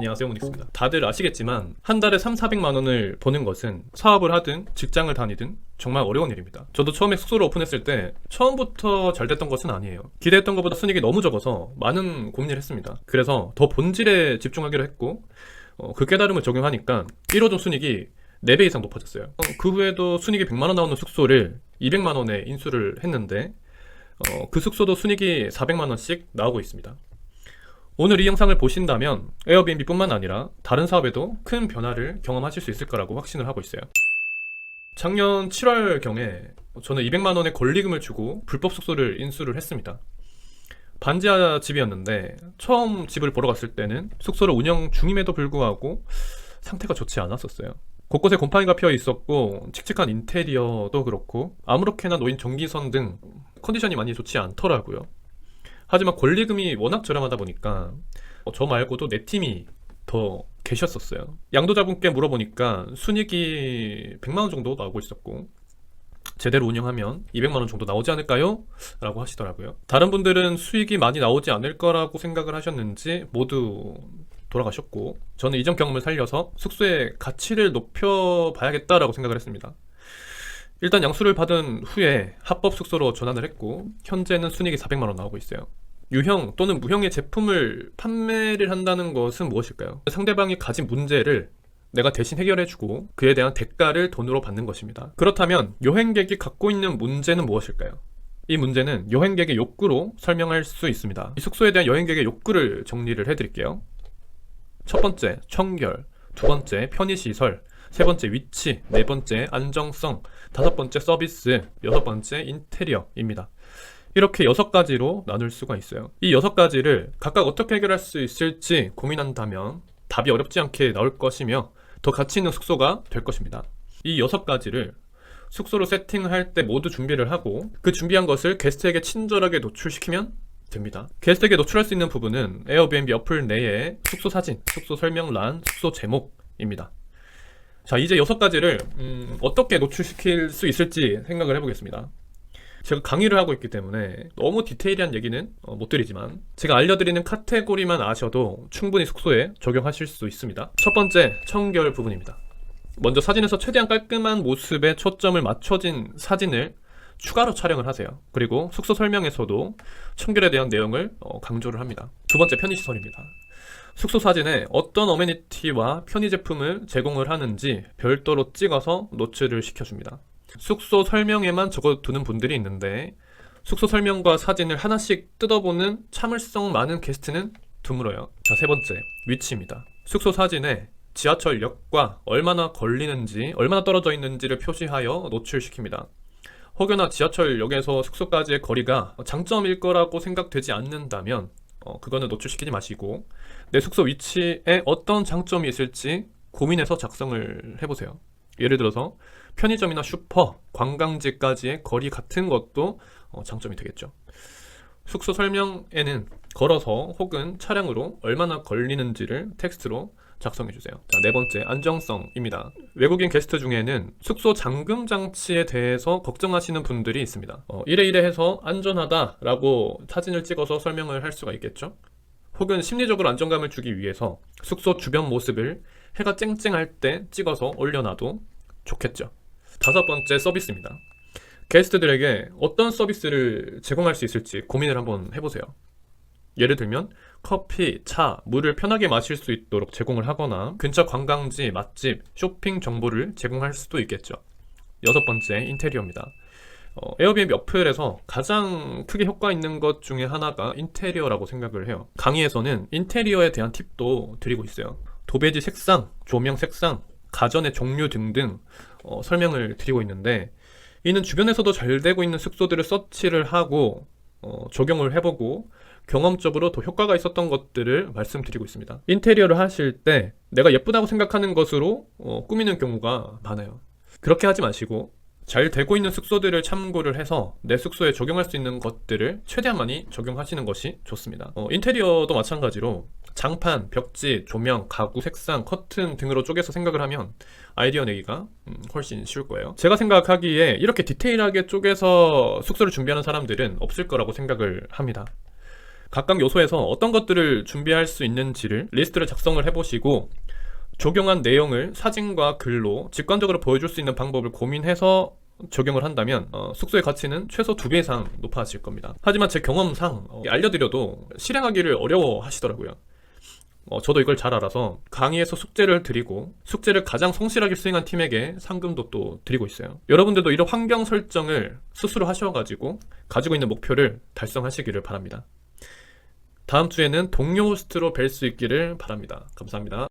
안녕하세요 모닉스입니다. 다들 아시겠지만 한 달에 3, 400만 원을 버는 것은 사업을 하든 직장을 다니든 정말 어려운 일입니다. 저도 처음에 숙소를 오픈했을 때 처음부터 잘 됐던 것은 아니에요. 기대했던 것보다 순익이 너무 적어서 많은 고민을 했습니다. 그래서 더 본질에 집중하기로 했고 어, 그 깨달음을 적용하니까 1호점 순익이 4배 이상 높아졌어요. 어, 그 후에도 순익이 100만 원 나오는 숙소를 200만 원에 인수를 했는데 어, 그 숙소도 순익이 400만 원씩 나오고 있습니다. 오늘 이 영상을 보신다면 에어비앤비뿐만 아니라 다른 사업에도 큰 변화를 경험하실 수 있을 거라고 확신을 하고 있어요. 작년 7월경에 저는 200만 원의 권리금을 주고 불법 숙소를 인수를 했습니다. 반지하 집이었는데 처음 집을 보러 갔을 때는 숙소를 운영 중임에도 불구하고 상태가 좋지 않았었어요. 곳곳에 곰팡이가 피어 있었고 칙칙한 인테리어도 그렇고 아무렇게나 놓인 전기선 등 컨디션이 많이 좋지 않더라고요. 하지만 권리금이 워낙 저렴하다 보니까 어, 저 말고도 내 팀이 더 계셨었어요. 양도자분께 물어보니까 순익이 100만 원 정도 나오고 있었고 제대로 운영하면 200만 원 정도 나오지 않을까요? 라고 하시더라고요. 다른 분들은 수익이 많이 나오지 않을 거라고 생각을 하셨는지 모두 돌아가셨고 저는 이전 경험을 살려서 숙소의 가치를 높여봐야겠다라고 생각을 했습니다. 일단 양수를 받은 후에 합법 숙소로 전환을 했고 현재는 순익이 400만 원 나오고 있어요. 유형 또는 무형의 제품을 판매를 한다는 것은 무엇일까요? 상대방이 가진 문제를 내가 대신 해결해주고 그에 대한 대가를 돈으로 받는 것입니다. 그렇다면 여행객이 갖고 있는 문제는 무엇일까요? 이 문제는 여행객의 욕구로 설명할 수 있습니다. 이 숙소에 대한 여행객의 욕구를 정리를 해드릴게요. 첫 번째, 청결. 두 번째, 편의시설. 세 번째, 위치. 네 번째, 안정성. 다섯 번째, 서비스. 여섯 번째, 인테리어입니다. 이렇게 여섯 가지로 나눌 수가 있어요. 이 여섯 가지를 각각 어떻게 해결할 수 있을지 고민한다면 답이 어렵지 않게 나올 것이며 더 가치 있는 숙소가 될 것입니다. 이 여섯 가지를 숙소로 세팅할 때 모두 준비를 하고 그 준비한 것을 게스트에게 친절하게 노출시키면 됩니다. 게스트에게 노출할 수 있는 부분은 에어비앤비 어플 내에 숙소 사진, 숙소 설명란, 숙소 제목입니다. 자, 이제 여섯 가지를 음, 어떻게 노출시킬 수 있을지 생각을 해보겠습니다. 제가 강의를 하고 있기 때문에 너무 디테일한 얘기는 어, 못 드리지만 제가 알려드리는 카테고리만 아셔도 충분히 숙소에 적용하실 수 있습니다. 첫 번째, 청결 부분입니다. 먼저 사진에서 최대한 깔끔한 모습에 초점을 맞춰진 사진을 추가로 촬영을 하세요. 그리고 숙소 설명에서도 청결에 대한 내용을 어, 강조를 합니다. 두 번째, 편의시설입니다. 숙소 사진에 어떤 어메니티와 편의 제품을 제공을 하는지 별도로 찍어서 노출을 시켜줍니다. 숙소 설명에만 적어두는 분들이 있는데 숙소 설명과 사진을 하나씩 뜯어보는 참을성 많은 게스트는 드물어요. 자, 세 번째, 위치입니다. 숙소 사진에 지하철역과 얼마나 걸리는지, 얼마나 떨어져 있는지를 표시하여 노출시킵니다. 혹여나 지하철역에서 숙소까지의 거리가 장점일 거라고 생각되지 않는다면 어, 그거는 노출시키지 마시고 내 숙소 위치에 어떤 장점이 있을지 고민해서 작성을 해보세요. 예를 들어서 편의점이나 슈퍼, 관광지까지의 거리 같은 것도 어, 장점이 되겠죠. 숙소 설명에는 걸어서 혹은 차량으로 얼마나 걸리는지를 텍스트로 작성해 주세요. 자, 네 번째, 안정성입니다. 외국인 게스트 중에는 숙소 잠금 장치에 대해서 걱정하시는 분들이 있습니다. 어, 이래 이래 해서 안전하다라고 사진을 찍어서 설명을 할 수가 있겠죠. 혹은 심리적으로 안정감을 주기 위해서 숙소 주변 모습을 해가 쨍쨍할 때 찍어서 올려놔도 좋겠죠. 다섯 번째 서비스입니다. 게스트들에게 어떤 서비스를 제공할 수 있을지 고민을 한번 해보세요. 예를 들면 커피, 차, 물을 편하게 마실 수 있도록 제공을 하거나 근처 관광지, 맛집, 쇼핑 정보를 제공할 수도 있겠죠. 여섯 번째 인테리어입니다. 어, 에어비앤비 어플에서 가장 크게 효과 있는 것 중에 하나가 인테리어라고 생각을 해요. 강의에서는 인테리어에 대한 팁도 드리고 있어요. 도배지 색상, 조명 색상, 가전의 종류 등등 어, 설명을 드리고 있는데 이는 주변에서도 잘 되고 있는 숙소들을 서치를 하고 어, 적용을 해보고 경험적으로 더 효과가 있었던 것들을 말씀드리고 있습니다. 인테리어를 하실 때 내가 예쁘다고 생각하는 것으로 어, 꾸미는 경우가 많아요. 그렇게 하지 마시고 잘 되고 있는 숙소들을 참고를 해서 내 숙소에 적용할 수 있는 것들을 최대한 많이 적용하시는 것이 좋습니다. 어, 인테리어도 마찬가지로 장판, 벽지, 조명, 가구, 색상, 커튼 등으로 쪼개서 생각을 하면 아이디어 내기가 음, 훨씬 쉬울 거예요. 제가 생각하기에 이렇게 디테일하게 쪼개서 숙소를 준비하는 사람들은 없을 거라고 생각을 합니다. 각각 요소에서 어떤 것들을 준비할 수 있는지를 리스트를 작성을 해보시고 적용한 내용을 사진과 글로 직관적으로 보여줄 수 있는 방법을 고민해서 적용을 한다면 어, 숙소의 가치는 최소 두배 이상 높아질 겁니다. 하지만 제 경험상 어, 알려드려도 실행하기를 어려워 하시더라고요. 어, 저도 이걸 잘 알아서 강의에서 숙제를 드리고 숙제를 가장 성실하게 수행한 팀에게 상금도 또 드리고 있어요. 여러분들도 이런 환경 설정을 스스로 하셔가지고 가지고 있는 목표를 달성하시기를 바랍니다. 다음 주에는 동료 호스트로 뵐 수 있기를 바랍니다. 감사합니다.